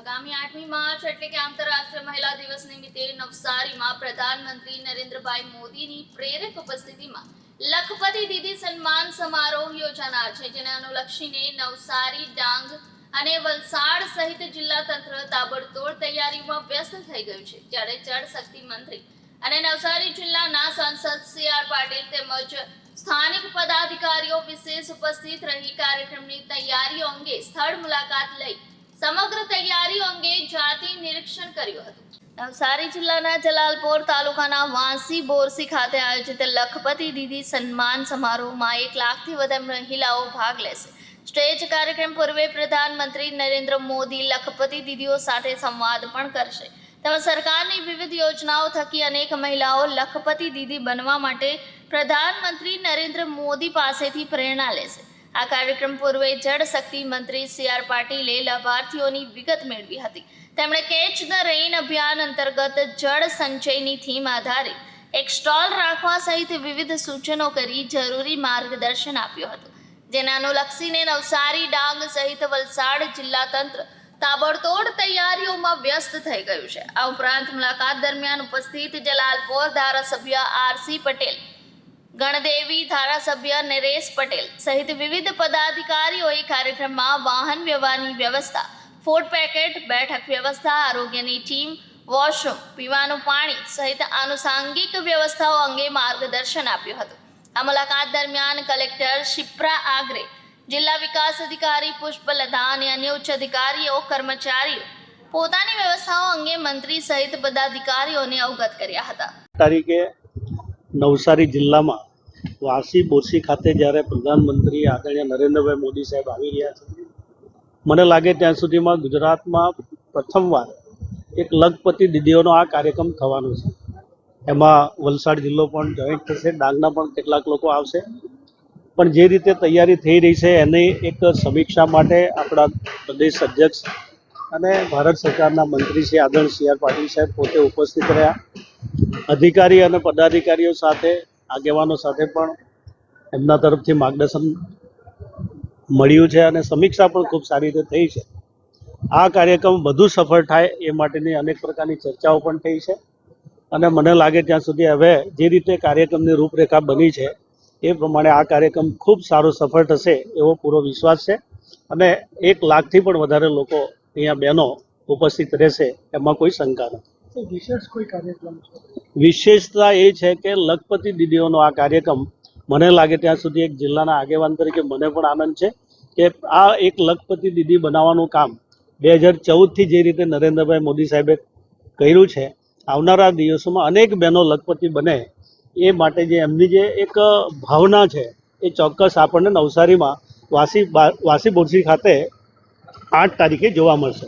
આગામી આઠમી માર્ચ એટલે કે આંતરરાષ્ટ્રીય મહિલા દિવસ નિમિત્તે નવસારીમાં પ્રધાનમંત્રી નરેન્દ્રભાઈ મોદીની પ્રેરક ઉપસ્થિતિમાં લખપતિ દીદી સન્માન સમારોહ યોજાનાર છે, જેને અનુલક્ષીને નવસારી, ડાંગ અને વલસાડ સહિત જિલ્લા તંત્ર તાબડતોડ તૈયારીમાં વ્યસ્ત થઈ ગયું છે. જ્યારે જળ શક્તિ મંત્રી અને નવસારી જિલ્લાના સાંસદ સી આર પાટીલ તેમજ સ્થાનિક પદાધિકારીઓ વિશેષ ઉપસ્થિત રહી કાર્યક્રમની તૈયારીઓ અંગે સ્થળ મુલાકાત લઈ સમગ્ર તૈયારીઓ અંગે જાતિ નિરીક્ષણ કર્યું હતું. નવસારી જિલ્લાના જલાલપોર તાલુકાના વાંસી બોરસી ખાતે આયોજિત લખપતિ દીદી સન્માન સમારોહમાં એક લાખથી વધુ મહિલાઓ ભાગ લેશે. સ્ટેજ કાર્યક્રમ પૂર્વે પ્રધાનમંત્રી નરેન્દ્ર મોદી લખપતિ દીદીઓ સાથે સંવાદ પણ કરશે. તેમજ સરકારની વિવિધ યોજનાઓ થકી અનેક મહિલાઓ લખપતિ દીદી બનવા માટે પ્રધાનમંત્રી નરેન્દ્ર મોદી પાસેથી પ્રેરણા લેશે. આ કાર્યક્રમ પૂર્વે જળ શક્તિ મંત્રી સી આર પાટીલે લાભાર્થીઓની વિગત મેળવી હતી. તેમણે કેચ ધ રેઇન અભિયાન અંતર્ગત જળ સંચયની થીમ આધારિત એક સ્ટોલ રાખવા સહિત વિવિધ સૂચનો કરી જરૂરી માર્ગદર્શન આપ્યું હતું. જેને અનુલક્ષીને નવસારી, ડાંગ સહિત વલસાડ જિલ્લા તંત્ર તાબડતોડ તૈયારીઓમાં વ્યસ્ત થઈ ગયું છે. આ ઉપરાંત મુલાકાત દરમિયાન ઉપસ્થિત જલાલપોર ધારાસભ્ય આરસી પટેલ ગણદેવી, ધારાસભ્ય નરેશ પટેલ સહિત વિવિધ પદાધિકારીઓએ કાર્યક્રમમાં વાહન વ્યવહારની વ્યવસ્થા ફૂડ પેકેટ બેઠક વ્યવસ્થા, આરોગ્યની ટીમ વોશરૂમ પીવાનું પાણી સહિત આનુષાંગિક વ્યવસ્થાઓ અંગે માર્ગદર્શન આપ્યું હતું. આ મુલાકાત દરમિયાન કલેક્ટર શિપ્રા આગરે, જિલ્લા વિકાસ અધિકારી પુષ્પલતા અને અન્ય ઉચ્ચ અધિકારીઓ, કર્મચારીઓ પોતાની વ્યવસ્થાઓ અંગે મંત્રી સહિત પદાધિકારીઓને અવગત કર્યા હતા. તારીખે નવસારી જિલ્લામાં વાસી બોરસી ખાતે જ્યારે પ્રધાનમંત્રી આદરણીય નરેન્દ્રભાઈ મોદી સાહેબ આવી રહ્યા છે, મને લાગે ત્યાં સુધીમાં ગુજરાતમાં પ્રથમવાર એક લખપતિ દીદીઓનો આ કાર્યક્રમ થવાનો છે. એમાં વલસાડ જિલ્લો પણ જોઈન્ટ થશે, ડાંગના પણ કેટલાક લોકો આવશે. પણ જે રીતે તૈયારી થઈ રહી છે, એની એક સમીક્ષા માટે આપણા પ્રદેશ અધ્યક્ષ અને ભારત સરકારના મંત્રી શ્રી આદરણ સી આર પાટીલ સાહેબ પોતે ઉપસ્થિત રહ્યા. અધિકારી અને પદાધિકારીઓ સાથે, આગેવાનો સાથે પણ એમના તરફથી માર્ગદર્શન મળ્યું છે અને સમીક્ષા પણ ખૂબ સારી રીતે થઈ છે. આ કાર્યક્રમ વધુ સફળ થાય એ માટેની અનેક પ્રકારની ચર્ચાઓ પણ થઈ છે અને મને લાગે ત્યાં સુધી હવે જે રીતે કાર્યક્રમની રૂપરેખા બની છે એ પ્રમાણે આ કાર્યક્રમ ખૂબ સારો સફળ થશે એવો પૂરો વિશ્વાસ છે અને એક લાખથી પણ વધારે લોકો અહીંયા બહેનો ઉપસ્થિત રહેશે એમાં કોઈ શંકા નથી. વિશેષતા એ છે કે લખપતિ દીદીઓનો આ કાર્યક્રમ મને લાગે ત્યાં સુધી એક જિલ્લાના આગેવાન તરીકે મને પણ આનંદ છે કે આ એક લખપતિ દીદી બનાવવાનું કામ બે હજાર ચૌદથી જે રીતે નરેન્દ્રભાઈ મોદી સાહેબે કર્યું છે આવનારા દિવસોમાં અનેક બહેનો લખપતિ બને એ માટે જે એમની જે એક ભાવના છે એ ચોક્કસ આપણને નવસારીમાં વાસી વાસી બોરસી ખાતે આઠ તારીખે જોવા મળશે.